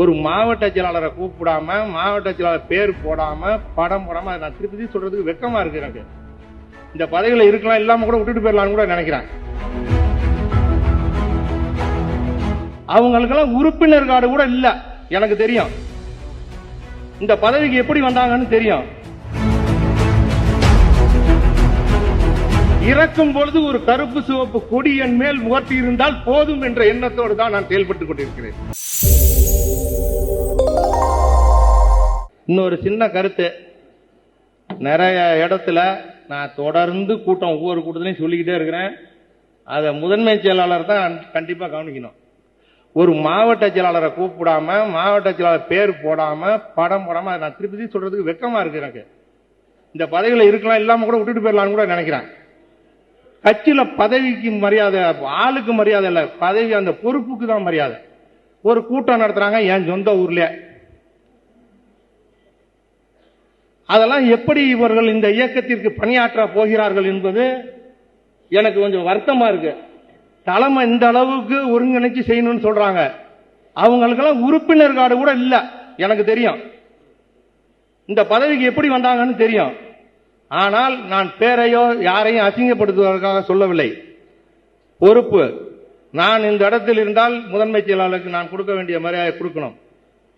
ஒரு மாவட்ட செயலாளரை கூப்பிடாம மாவட்ட செயலாளர் பேர் போடாம படம் போடாம அதை நான் திருப்பி சொல்றதுக்கு வெக்கமா இருக்கு எனக்கு. இந்த பதவியில இருக்கலாம் இல்லாம கூட விட்டுட்டு போயிடலாம்னு கூட நினைக்கிறேன். அவங்களுக்கெல்லாம் உறுப்பினர் கார்டு கூட இல்ல எனக்கு தெரியும். இந்த பதவிக்கு எப்படி வந்தாங்கன்னு தெரியும். இறக்கும் பொழுது ஒரு கருப்பு சிவப்பு கொடி என் மேல் முகர்த்தி இருந்தால் போதும் என்ற எண்ணத்தோடு தான் நான் செயல்பட்டுக் கொண்டிருக்கிறேன். இன்னொரு சின்ன கருத்து. நிறைய இடத்துல நான் தொடர்ந்து கூட்டம் ஒவ்வொரு கூட்டத்திலையும் சொல்லிக்கிட்டே இருக்கிறேன். அதை முதன்மை செயலாளர் தான் கண்டிப்பாக கவனிக்கணும். ஒரு மாவட்ட செயலாளரை கூப்பிடாம மாவட்ட செயலாளர் பேர் போடாம படம் போடாம அதை நான் திருப்பி சொல்றதுக்கு வெக்கமா இருக்கு எனக்கு. இந்த பதவியில இருக்கலாம் இல்லாம கூட விட்டுட்டு போயிடலாம்னு கூட நினைக்கிறேன். கட்சியில பதவிக்கு மரியாதை ஆளுக்கு மரியாதை இல்லை. பதவி அந்த பொறுப்புக்கு தான் மரியாதை. ஒரு கூட்டம் நடத்துறாங்க என் சொந்த ஊர்லயே. அதெல்லாம் எப்படி இவர்கள் இந்த இயக்கத்திற்கு பணியாற்ற போகிறார்கள் என்பது எனக்கு கொஞ்சம் வருத்தமா இருக்கு. தலைமை இந்த அளவுக்கு ஒருங்கிணைச்சு செய்யணும்னு சொல்றாங்க. அவங்களுக்கெல்லாம் உறுப்பினர் கார்டு கூட இல்லை எனக்கு தெரியும். இந்த பதவிக்கு எப்படி வந்தாங்கன்னு தெரியும். ஆனால் நான் பேரையோ யாரையும் அசிங்கப்படுத்துவதற்காக சொல்லவில்லை. பொறுப்பு. நான் இந்த இடத்தில் இருந்தால் முதன்மை செயலாளருக்கு நான் கொடுக்க வேண்டிய மரியாதை கொடுக்கணும்.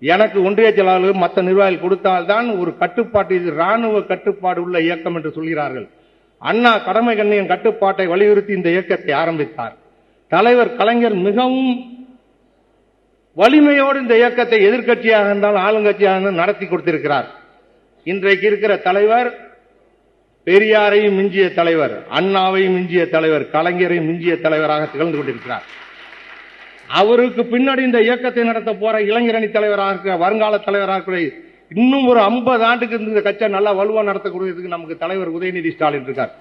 எனக்கு ஒன்றிய செயலாளர் மற்ற நிர்வாகிகள் கொடுத்தால்தான் ஒரு கட்டுப்பாட்டு இது ராணுவ கட்டுப்பாடு உள்ள இயக்கம் என்று சொல்கிறார்கள். அண்ணா கடமை கண்ணியின் கட்டுப்பாட்டை வலியுறுத்தி இந்த இயக்கத்தை ஆரம்பித்தார். தலைவர் கலைஞர் மிகவும் வலிமையோடு இந்த இயக்கத்தை எதிர்க்கட்சியாக இருந்தால் ஆளுங்கட்சியாக இருந்தால் நடத்தி கொடுத்திருக்கிறார். இன்றைக்கு இருக்கிற தலைவர் பெரியாரையும் மிஞ்சிய தலைவர் அண்ணாவையும் மிஞ்சிய தலைவர் கலைஞரையும் மிஞ்சிய தலைவராக திகழ்ந்து கொண்டிருக்கிறார். அவருக்கு பின்னாடி இந்த இயக்கத்தை நடத்த போற இளைஞரணி தலைவராக இருக்கிற வருங்கால தலைவராக இருக்கிற இன்னும் ஒரு ஐம்பது ஆண்டுக்கு இந்த கட்சியை நல்லா வலுவா நடத்தக்கூடியதுக்கு நமக்கு தலைவர் உதயநிதி ஸ்டாலின் இருக்கார்.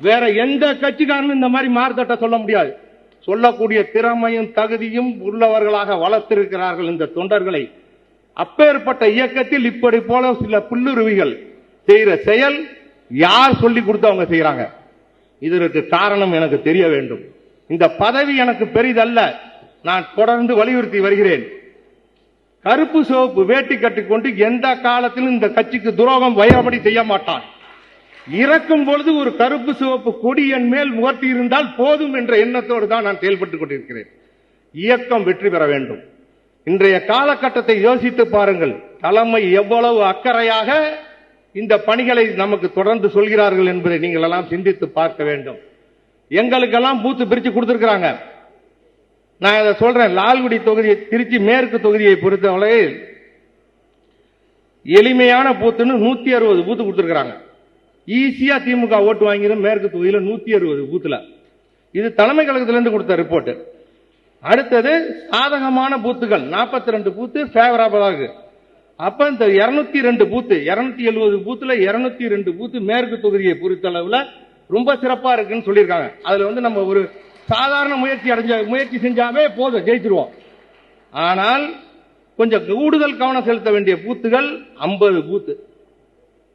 வேற எந்த கட்சிக்காரனும் இந்த மாதிரி மாறுதட்ட சொல்ல முடியாது. சொல்லக்கூடிய திறமையும் தகுதியும் உள்ளவர்களாக வளர்த்திருக்கிறார்கள் இந்த தொண்டர்களை. அப்பேற்பட்ட இயக்கத்தில் இப்படி போல சில புல்லுருவிகள் செய்கிற செயல் யார் சொல்லி கொடுத்து அவங்க செய்யறாங்க இதற்கு காரணம் எனக்கு தெரிய வேண்டும். இந்த பதவி எனக்கு பெரிதல்ல. நான் தொடர்ந்து வலியுறுத்தி வருகிறேன். கருப்பு சிவப்பு வேட்டி கட்டிக்கொண்டு எந்த காலத்திலும் இந்த கட்சிக்கு துரோகம் வயபடி செய்ய மாட்டான். இறக்கும் பொழுது ஒரு கருப்பு சிவப்பு கொடி என் மேல் முகர்த்தி இருந்தால் போதும் என்ற எண்ணத்தோடு தான் நான் செயல்பட்டுக் கொண்டிருக்கிறேன். இயக்கம் வெற்றி பெற வேண்டும். இன்றைய காலகட்டத்தை யோசித்து பாருங்கள். தலைமை எவ்வளவு அக்கறையாக இந்த பணிகளை நமக்கு தொடர்ந்து சொல்கிறார்கள் என்பதை நீங்கள் எல்லாம் சிந்தித்து பார்க்க வேண்டும். எங்களுக்கெல்லாம் பூத்து பிரித்து கொடுத்திருக்கிறாங்க. நான் இதை சொல்றேன் லால்குடி தொகுதியை திருச்சி மேற்கு தொகுதியை பொறுத்தவரை எளிமையான பூத்துன்னு நூத்தி அறுபது பூத்து கொடுத்துருக்காங்க ஈஸியா திமுக ஓட்டு வாங்கிடும் மேற்கு தொகுதியில் நூத்தி அறுபது பூத்துல. இது தலைமை கழகத்திலிருந்து கொடுத்த ரிப்போர்ட் அடுத்தது சாதகமான பூத்துகள் 42 ரெண்டு பூத்து ஃபேவரபிளா இருக்கு அப்ப இந்த 202 ரெண்டு பூத்து 270 எழுபது பூத்துல 202 ரெண்டு பூத்து மேற்கு தொகுதியை பொறுத்தளவுல ரொம்ப சிறப்பா இருக்குன்னு சொல்லியிருக்காங்க. அதுல வந்து நம்ம ஒரு சாதாரண முயற்சி அடைஞ்ச முயற்சி செஞ்சாவே போதும் ஜெயிச்சிருவோம். ஆனால் கொஞ்சம் கூடுதல் கவனம் செலுத்த வேண்டிய பூத்துகள் 50 பூத்து.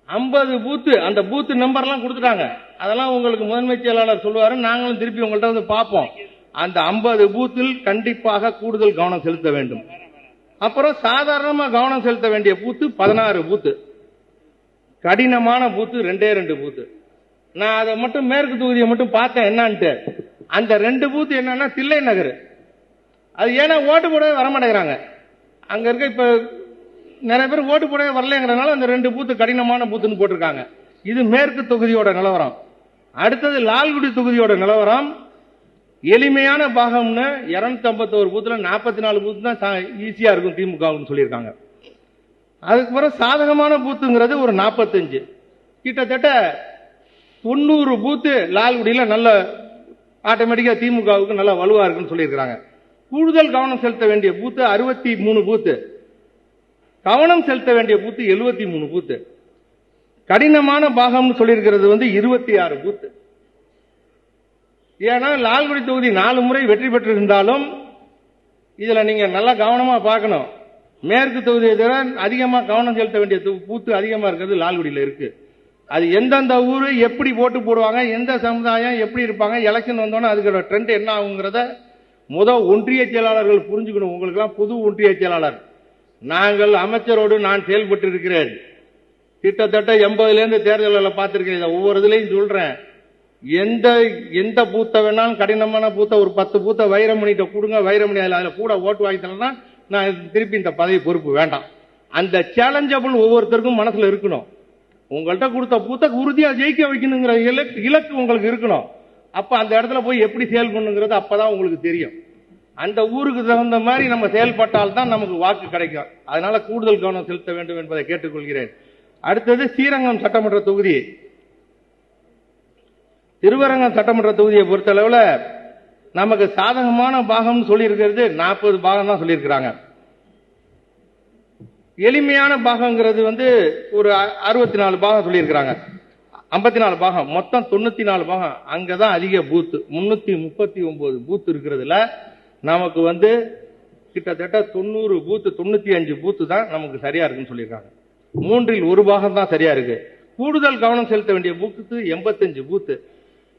50 பூத்து அந்த பூத்து நம்பர்லாம் கொடுத்துட்டாங்க. அதெல்லாம் உங்களுக்கு முதன்மை செயலாளர் சொல்லுவாரு நாங்களும் திருப்பி உங்கள்ட்ட வந்து பார்ப்போம். அந்த 50 பூத்தில் கண்டிப்பாக கூடுதல் கவனம் செலுத்த வேண்டும். அப்புறம் சாதாரணமா கவனம் செலுத்த வேண்டிய பூத்து பதினாறு பூத்து. கடினமான பூத்து ரெண்டே ரெண்டு பூத்து. நான் அதை மட்டும் மேற்கு தொகுதியை மட்டும் பார்த்தேன் என்னன்ட்டு. அந்த ரெண்டு பூத்து என்னன்னா தில்லை நகர். அது ஏன்னா ஓட்டு போடவே வர மாட்டேங்கிறாங்க அங்க இருக்க இப்ப நிறைய பேர் ஓட்டு போடவே வரலங்கிறதுனால அந்த ரெண்டு பூத்து கடினமான பூத்துன்னு போட்டிருக்காங்க. இது மேற்கு தொகுதியோட நிலவரம். அடுத்தது லால்குடி தொகுதியோட நிலவரம். எளிமையான பாகம்னு இருநூத்தி ஐம்பத்தோரு பூத்துல நாற்பத்தி நாலு பூத்து தான் ஈஸியா இருக்கும் திமுகவுன்னு சொல்லியிருக்காங்க. அதுக்கப்புறம் சாதகமான பூத்துங்கிறது ஒரு நாற்பத்தஞ்சு கிட்டத்தட்ட தொண்ணூறு பூத்து லால்குடியில் நல்ல ஆட்டோமேட்டிக்கா திமுகவுக்கு நல்லா வலுவா இருக்குன்னு சொல்லியிருக்கிறாங்க. கூடுதல் கவனம் செலுத்த வேண்டிய பூத்து அறுபத்தி மூணு பூத்து. கவனம் செலுத்த வேண்டிய பூத்து எழுபத்தி மூணு பூத்து. கடினமான பாகம்னு சொல்லியிருக்கிறது வந்து இருபத்தி ஆறு பூத்து. ஏன்னா லால்குடி தொகுதி நாலு முறை வெற்றி பெற்றிருந்தாலும் இதுல நீங்க நல்லா கவனமா பார்க்கணும். மேற்கு தொகுதியை தவிர அதிகமா கவனம் செலுத்த வேண்டிய பூத்து அதிகமா இருக்கிறது லால்குடியில இருக்கு. அது எந்தெந்த ஊர் எப்படி ஓட்டு போடுவாங்க எந்த சமுதாயம் எப்படி இருப்பாங்க எலெக்ஷன் வந்தோன்னே அதுக்கு ட்ரெண்ட் என்ன ஆகுங்கிறத முத ஒன்றிய செயலாளர்கள் புரிஞ்சுக்கணும். உங்களுக்கெல்லாம் புது ஒன்றிய செயலாளர். நாங்கள் அமைச்சரோடு நான் செயல்பட்டு இருக்கிறேன் கிட்டத்தட்ட எண்பதுலேருந்து தேர்தலில் பார்த்துருக்கேன் இதை ஒவ்வொரு இதுலையும் சொல்கிறேன் எந்த எந்த பூத்தை வேணாலும் கடினமான பூத்தை ஒரு பத்து பூத்தை வைரமணிகிட்ட கொடுங்க. வைரமணி அதில் அதில் கூட ஓட்டு வாங்கி நான் திருப்பி இந்த பதவி பொறுப்பு வேண்டாம். அந்த சேலஞ்சபிள் ஒவ்வொருத்தருக்கும் மனசில் இருக்கணும். உங்கள்கிட்ட கொடுத்த பூத்த உறுதியா ஜெயிக்க வைக்கணுங்கிற இலக்கு இலக்கு உங்களுக்கு இருக்கணும். அப்ப அந்த இடத்துல போய் எப்படி செயல்படணுங்கிறது அப்பதான் உங்களுக்கு தெரியும். அந்த ஊருக்கு தகுந்த மாதிரி நம்ம செயல்பட்டால் தான் நமக்கு வாக்கு கிடைக்கும். அதனால கூடுதல் கவனம் செலுத்த வேண்டும் என்பதை கேட்டுக்கொள்கிறேன். அடுத்தது ஸ்ரீரங்கம் சட்டமன்ற தொகுதி. திருவரங்கம் சட்டமன்ற தொகுதியை பொறுத்தளவுல நமக்கு சாதகமான பாகம்னு சொல்லியிருக்கிறது நாற்பது பாகம் தான் சொல்லியிருக்கிறாங்க. எளிமையான பாகங்கிறது வந்து ஒரு அறுபத்தி நாலு பாகம் சொல்லியிருக்கிறாங்க. ஐம்பத்தி நாலு பாகம். மொத்தம் தொண்ணூத்தி நாலு பாகம். அங்கதான் அதிக பூத்து. முன்னூத்தி முப்பத்தி ஒன்பது பூத் இருக்கிறதுல நமக்கு வந்து கிட்டத்தட்ட தொண்ணூறு பூத்து தொண்ணூத்தி அஞ்சு பூத்து தான் நமக்கு சரியா இருக்குன்னு சொல்லியிருக்காங்க. மூன்றில் ஒரு பாகம் தான் சரியா இருக்கு. கூடுதல் கவனம் செலுத்த வேண்டிய பூத்து எண்பத்தஞ்சு பூத்து.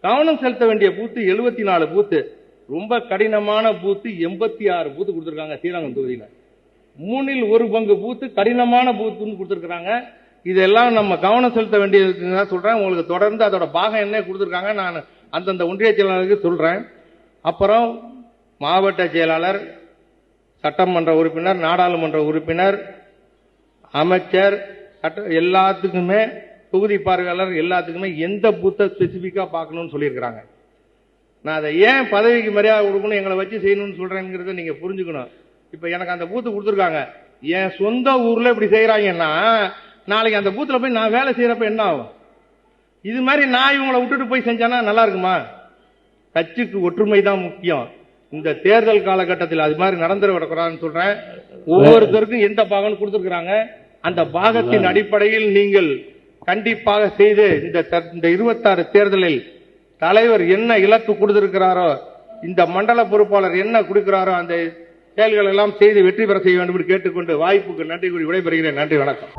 கவனம் செலுத்த வேண்டிய பூத்து எழுபத்தி நாலு பூத்து. ரொம்ப கடினமான பூத்து எண்பத்தி ஆறு பூத்து கொடுத்துருக்காங்க ஸ்ரீரங்கம் தொகுதியில். மூணில் ஒரு பங்கு பூத்து கடினமான பூத்துன்னு கொடுத்துருக்குறாங்க. இதெல்லாம் நம்ம கவனம் செலுத்த வேண்டியதுன்னு தான் சொல்கிறேன் உங்களுக்கு தொடர்ந்து அதோட பாகம் என்ன கொடுத்துருக்காங்க நான் அந்தந்த ஒன்றிய செயலாளருக்கு சொல்கிறேன் அப்புறம் மாவட்ட செயலாளர் சட்டமன்ற உறுப்பினர் நாடாளுமன்ற உறுப்பினர் அமைச்சர் சட்ட எல்லாத்துக்குமே தொகுதி பார்வையாளர் எல்லாத்துக்குமே எந்த பூத்தை ஸ்பெசிஃபிக்காக பார்க்கணும்னு சொல்லியிருக்கிறாங்க. நான் அதை ஏன் பதவிக்கு மரியாதை கொடுக்கணும் எங்களை வச்சு செய்யணும்னு சொல்கிறேங்கிறத நீங்கள் புரிஞ்சுக்கணும். இப்ப எனக்கு அந்த பூத்து கொடுத்துருக்காங்க. என் சொந்த ஊர்ல இப்படி செய்யறாங்கன்னா நாளைக்கு அந்த பூத்துல போய் நான் வேலை செய்யறப்ப என்ன ஆகும்? இது மாதிரி நான் இவங்களை விட்டுட்டு போய் செஞ்சானா நல்லா இருக்குமா? கட்சிக்கு ஒற்றுமை தான் முக்கியம். இந்த தேர்தல் காலகட்டத்தில் அது மாதிரி நடந்துட விடக்கூடாதுன்னு சொல்றேன். ஒவ்வொருத்தருக்கும் எந்த பாகம்னு கொடுத்துருக்காங்க அந்த பாகத்தின் அடிப்படையில் நீங்கள் கண்டிப்பாக செய்து இந்த இந்த இருபத்தாறு தேர்தலில் தலைவர் என்ன இலக்கு கொடுத்திருக்கிறாரோ இந்த மண்டல பொறுப்பாளர் என்ன கொடுக்கிறாரோ அந்த செயல்கள் எல்லாம் செய்து வெற்றி பெற செய்ய வேண்டும் என்று கேட்டுக்கொண்டு வாய்ப்புக்கு நன்றி கூறி விடைபெறுகிறேன். நன்றி வணக்கம்.